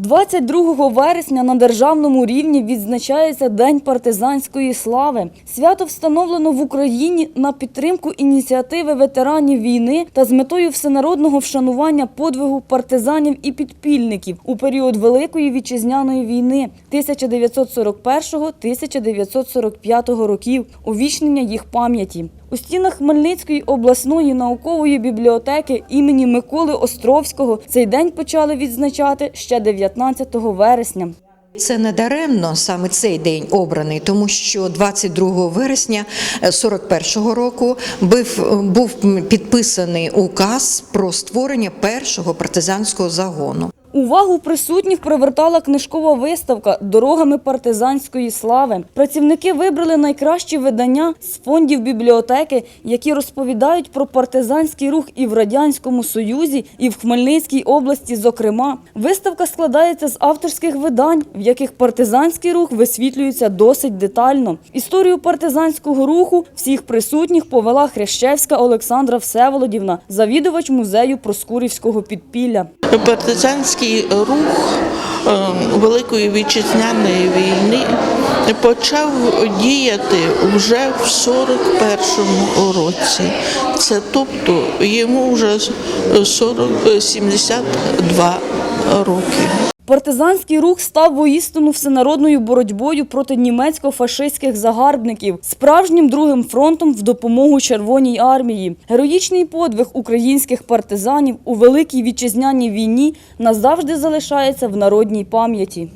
22 вересня на державному рівні відзначається День партизанської слави. Свято встановлено в Україні на підтримку ініціативи ветеранів війни та з метою всенародного вшанування подвигу партизанів і підпільників у період Великої вітчизняної війни 1941-1945 років, увічнення їх пам'яті. У стінах Хмельницької обласної наукової бібліотеки імені Миколи Островського цей день почали відзначати ще 19 вересня. Це не даремно саме цей день обраний, тому що 22 вересня 41-го року був, був підписаний указ про створення першого партизанського загону. Увагу присутніх привертала книжкова виставка Дорогами партизанської слави. Працівники вибрали найкращі видання з фондів бібліотеки, які розповідають про партизанський рух і в радянському союзі, і в Хмельницькій області. Зокрема, виставка складається з авторських видань, в яких партизанський рух висвітлюється досить детально. Історію партизанського руху всіх присутніх повела Хрещевська Олександра Всеволодівна, завідувач музею Проскурівського підпілля. Партизанський рух е, Великої вітчизняної війни почав діяти вже в 41-му році. Це тобто йому вже 40, 72 роки. Партизанський рух став воістину всенародною боротьбою проти німецько-фашистських загарбників, справжнім другим фронтом в допомогу Червоній армії. Героїчний подвиг українських партизанів у великій вітчизняній війні назавжди залишається в народній пам'яті.